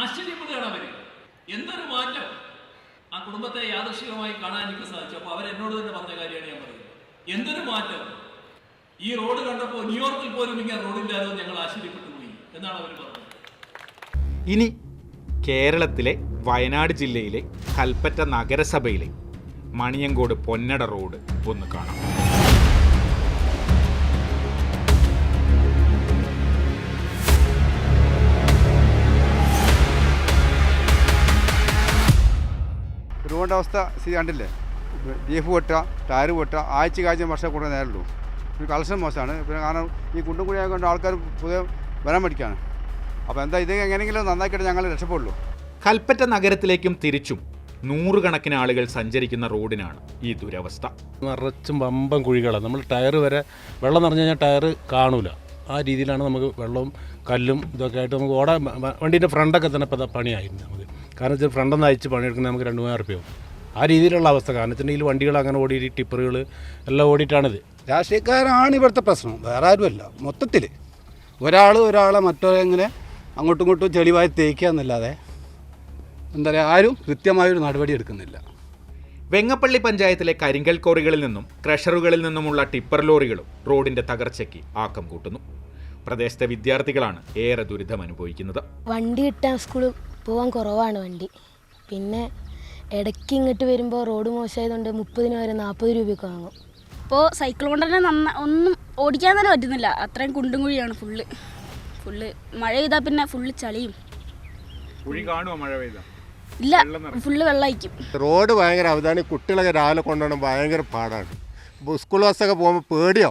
ആശ്ചര്യപ്പെടുകയാണ് അവർ. എന്തൊരു മാറ്റം? ആ കുടുംബത്തെ യാദൃശികമായി കാണാൻ എനിക്ക് സാധിച്ചു. അപ്പൊ അവരെന്നോട് തന്നെ പറഞ്ഞ കാര്യമാണ് ഞാൻ പറയുന്നത്. എന്തൊരു മാറ്റം? ഈ റോഡ് കണ്ടപ്പോൾ ന്യൂയോർക്കിൽ പോലും ഇങ്ങനെ റോഡില്ലാതെ ഞങ്ങൾ ആശ്ചര്യപ്പെട്ടു പോയി എന്നാണ് അവർ പറഞ്ഞത്. ഇനി കേരളത്തിലെ വയനാട് ജില്ലയിലെ കൽപ്പറ്റ നഗരസഭയിലെ മണിയങ്കോട് പൊന്നട റോഡ് ഒന്ന് കാണാം. റോഡിന്റെ അവസ്ഥ സ്ഥിതി കണ്ടില്ലേ? ബീഫ് പൊട്ട ടയർ പൊട്ട ആഴ്ച കാഴ്ച വർഷം കൂടെ നേരുള്ളൂ പിന്നെ കളക്ഷൻ മോശമാണ്. പിന്നെ കാരണം ഈ കുണ്ടും കൂടി ആയതുകൊണ്ട് ആൾക്കാർ പുതിയ വരാൻ പഠിക്കുകയാണ് അപ്പോൾ എന്താ ഇത് എങ്ങനെയെങ്കിലും നന്നാക്കിയിട്ട് ഞങ്ങൾ രക്ഷപ്പെടുള്ളൂ. കൽപ്പറ്റ നഗരത്തിലേക്കും തിരിച്ചും നൂറുകണക്കിന് ആളുകൾ സഞ്ചരിക്കുന്ന റോഡിനാണ് ഈ ദുരവസ്ഥ. നിറച്ചും വമ്പം കുഴികളാണ്. നമ്മൾ ടയർ വരെ വെള്ളം നിറഞ്ഞു കഴിഞ്ഞാൽ ടയർ കാണൂല. ആ രീതിയിലാണ് നമുക്ക് വെള്ളവും കല്ലും ഇതൊക്കെ ആയിട്ട് നമുക്ക് ഓടാൻ വണ്ടീന്റെ ഫ്രണ്ടൊക്കെ തന്നെ ഇപ്പോൾ പണിയായിരുന്നു നമുക്ക് കാരണം വെച്ചാൽ ഫ്രണ്ടെന്ന് അയച്ച് പണിയെടുക്കുന്ന നമുക്ക് രണ്ട് മൂവായിരം റുപ്യ ആ രീതിയിലുള്ള അവസ്ഥ. കാരണം വെച്ചിട്ടുണ്ടെങ്കിൽ വണ്ടികൾ അങ്ങനെ ഓടി ടിപ്പറുകൾ എല്ലാം ഓടിയിട്ടാണിത്. രാഷ്ട്രീയക്കാരാണ് ഇവിടുത്തെ പ്രശ്നം. വേറെ ആരുമല്ല. മൊത്തത്തിൽ ഒരാൾ ഒരാളെ മറ്റൊരെങ്ങനെ അങ്ങോട്ടും ഇങ്ങോട്ടും ചെളിവായി തേക്കുക എന്നല്ലാതെ എന്താ പറയുക ആരും കൃത്യമായൊരു നടപടി എടുക്കുന്നില്ല. വെങ്ങപ്പള്ളി പഞ്ചായത്തിലെ കരിങ്കൽ കോറികളിൽ നിന്നും ക്രഷറുകളിൽ നിന്നുമുള്ള ടിപ്പർ ലോറികളും റോഡിന്റെ തകർച്ചയ്ക്ക് ആക്കം കൂട്ടുന്നു. പ്രദേശത്തെ വിദ്യാർത്ഥികളാണ് ഏറെ ദുരിതം അനുഭവിക്കുന്നത് വണ്ടി കിട്ടാൻ സ്കൂളിൽ പോകാൻ കുറവാണ് വണ്ടി. പിന്നെ ഇടയ്ക്ക് ഇങ്ങോട്ട് വരുമ്പോൾ റോഡ് മോശമായതുകൊണ്ട് മുപ്പതിന് വരെ നാൽപ്പത് രൂപയൊക്കെ വാങ്ങും. ഇപ്പോൾ സൈക്കിൾ കൊണ്ട് തന്നെ നന്ന ഒന്നും ഓടിക്കാൻ തന്നെ പറ്റുന്നില്ല. അത്രയും കുണ്ടും കുഴിയാണ് ഫുള്ള് ഫുള്ള് മഴ പെയ്താൽ പിന്നെ ഫുള്ള് ചളിയും. ഇല്ല ഫുള്ള് വെള്ളമായിരിക്കും. റോഡ് ഭയങ്കര അവധാനം കുട്ടികളൊക്കെ രാവിലെ കൊണ്ടുപോകണം ഭയങ്കര പാടാണ്. സ്കൂൾ ബസ്സൊക്കെ പോകുമ്പോൾ പേടിയോ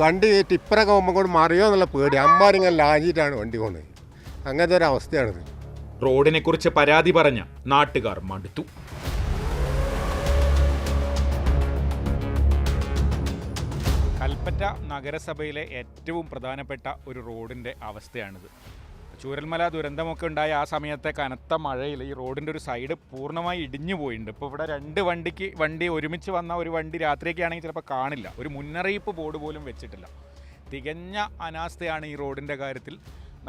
വണ്ടി ടിപ്പറൊക്കെ പോകുമ്പോൾ കൊണ്ട് മറിയോ എന്നുള്ള പേടി. അമ്മാരിങ്ങനെ ലാഞ്ചിട്ടാണ് വണ്ടി പോകുന്നത് അങ്ങനത്തെ ഒരു അവസ്ഥയാണിത്. റോഡിനെ കുറിച്ച് പരാതി പറഞ്ഞ നാട്ടുകാർ മടുത്തു. കൽപ്പറ്റ നഗരസഭയിലെ ഏറ്റവും പ്രധാനപ്പെട്ട ഒരു റോഡിന്റെ അവസ്ഥയാണിത്. ചൂരൽമല ദുരന്തമൊക്കെ ഉണ്ടായ ആ സമയത്തെ കനത്ത മഴയിൽ ഈ റോഡിന്റെ ഒരു സൈഡ് പൂർണമായി ഇടിഞ്ഞു പോയിട്ടുണ്ട്. ഇപ്പോൾ ഇവിടെ രണ്ട് വണ്ടിക്ക് വണ്ടി ഒരുമിച്ച് വന്ന ഒരു വണ്ടി രാത്രിയൊക്കെ ആണെങ്കിൽ ചിലപ്പോൾ കാണില്ല. ഒരു മുന്നറിയിപ്പ് ബോർഡ് പോലും വെച്ചിട്ടില്ല. തികഞ്ഞ അനാസ്ഥയാണ് ഈ റോഡിന്റെ കാര്യത്തിൽ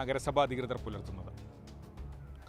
നഗരസഭാ അധികൃതർ പുലർത്തുന്നത്.